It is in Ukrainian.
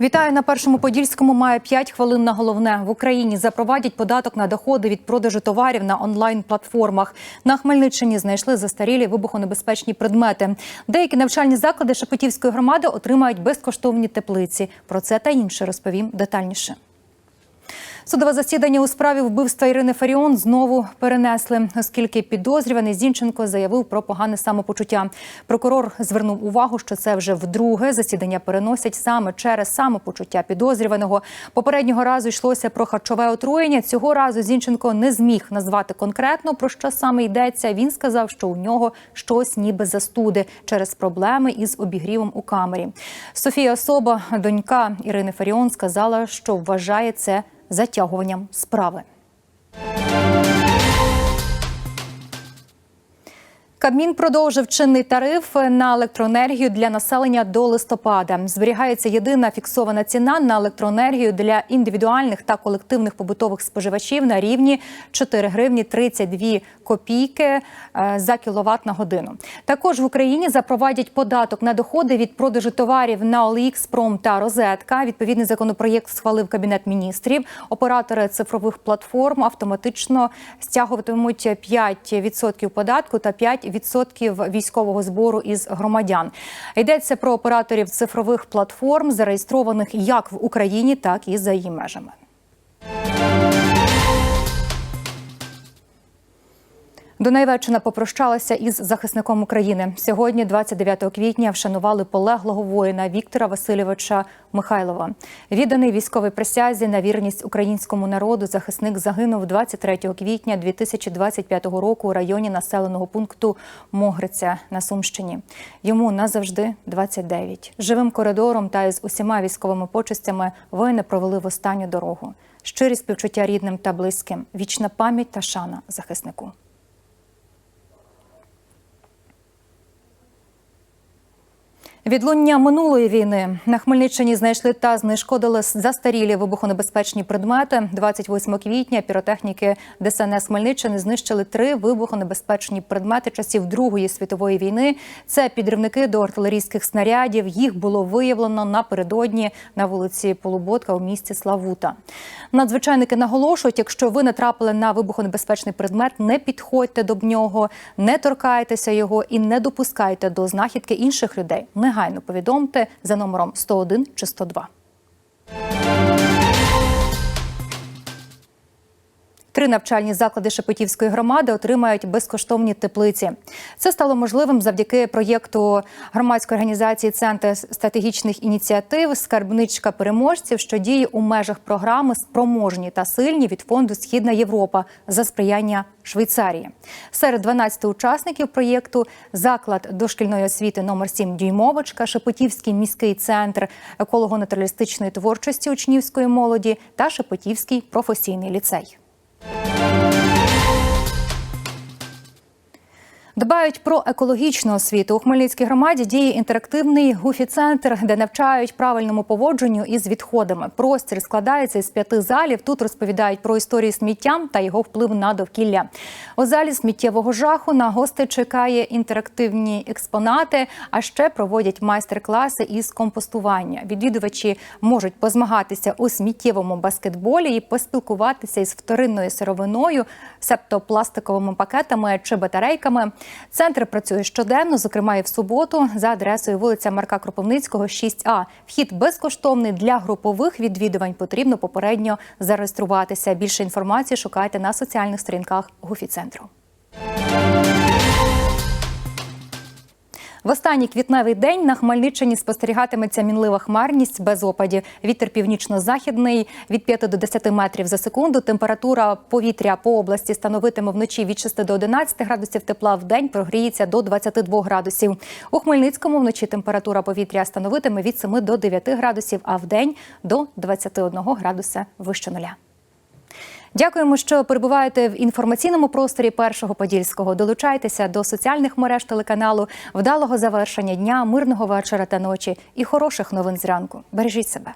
Вітаю на першому подільському. Має 5 хвилин на головне в Україні. Запровадять податок на доходи від продажу товарів на онлайн платформах. На Хмельниччині знайшли застарілі вибухонебезпечні предмети. Деякі навчальні заклади Шепетівської громади отримають безкоштовні теплиці. Про це та інше розповім детальніше. Судове засідання у справі вбивства Ірини Фаріон знову перенесли, оскільки підозрюваний Зінченко заявив про погане самопочуття. Прокурор звернув увагу, що це вже вдруге засідання переносять саме через самопочуття підозрюваного. Попереднього разу йшлося про харчове отруєння. Цього разу Зінченко не зміг назвати конкретно про що саме йдеться. Він сказав, що у нього щось ніби застуди через проблеми із обігрівом у камері. Софія Особа, донька Ірини Фаріон, сказала, що вважає це затягуванням справи. Кабмін продовжив чинний тариф на електроенергію для населення до листопада. Зберігається єдина фіксована ціна на електроенергію для індивідуальних та колективних побутових споживачів на рівні 4 гривні 32 копійки е, за кіловат на годину. Також в Україні запровадять податок на доходи від продажу товарів на OLX, Пром та Розетка. Відповідний законопроєкт схвалив кабінет міністрів. Оператори цифрових платформ автоматично стягуватимуть 5% податку та 5% військового збору із громадян. Йдеться про операторів цифрових платформ, зареєстрованих як в Україні, так і за її межами. Донайвеччина попрощалася із захисником України. Сьогодні, 29 квітня, вшанували полеглого воїна Віктора Васильовича Михайлова. Відданий військовій присязі на вірність українському народу. Захисник загинув 23 квітня 2025 року у районі населеного пункту Могриця на Сумщині. Йому назавжди 29. Живим коридором та із усіма військовими почестями воїни провели в останню дорогу. Щирі співчуття рідним та близьким, вічна пам'ять та шана захиснику. Відлуння минулої війни на Хмельниччині знайшли та знешкодили застарілі вибухонебезпечні предмети. 28 квітня піротехніки ДСНС Хмельниччини знищили три вибухонебезпечні предмети часів Другої світової війни. Це підривники до артилерійських снарядів. Їх було виявлено напередодні на вулиці Полуботка у місті Славута. Надзвичайники наголошують, якщо ви натрапили на вибухонебезпечний предмет, не підходьте до нього, не торкайтеся його і не допускайте до знахідки інших людей. Негайно повідомте за номером 101 чи 102. Три навчальні заклади Шепетівської громади отримають безкоштовні теплиці. Це стало можливим завдяки проєкту громадської організації Центр стратегічних ініціатив Скарбничка переможців, що діє у межах програми Спроможні та сильні від фонду Східна Європа за сприяння Швейцарії. Серед 12 учасників проєкту заклад дошкільної освіти номер 7 Дюймовочка, Шепетівський міський центр еколого-натуралістичної творчості учнівської молоді та Шепетівський професійний ліцей. Дбають про екологічну освіту. У Хмельницькій громаді діє інтерактивний гуфі-центр, де навчають правильному поводженню із відходами. Простір складається із п'яти залів. Тут розповідають про історії сміттям та його вплив на довкілля. У залі сміттєвого жаху на гостей чекає інтерактивні експонати, а ще проводять майстер-класи із компостування. Відвідувачі можуть позмагатися у сміттєвому баскетболі і поспілкуватися із вторинною сировиною, себто пластиковими пакетами чи батарейками. Центр працює щоденно, зокрема і в суботу, за адресою вулиця Марка Кропивницького, 6А. Вхід безкоштовний для групових відвідувань. Потрібно попередньо зареєструватися. Більше інформації шукайте на соціальних сторінках Гуфі-центру. В останній квітневий день на Хмельниччині спостерігатиметься мінлива хмарність без опадів. Вітер північно-західний від 5 до 10 метрів за секунду. Температура повітря по області становитиме вночі від 6 до 11 градусів тепла. В день прогріється до 22 градусів. У Хмельницькому вночі температура повітря становитиме від 7 до 9 градусів, а в день до 21 градуса вище нуля. Дякуємо, що перебуваєте в інформаційному просторі першого подільського. Долучайтеся до соціальних мереж телеканалу, вдалого завершення дня, мирного вечора та ночі і хороших новин зранку. Бережіть себе.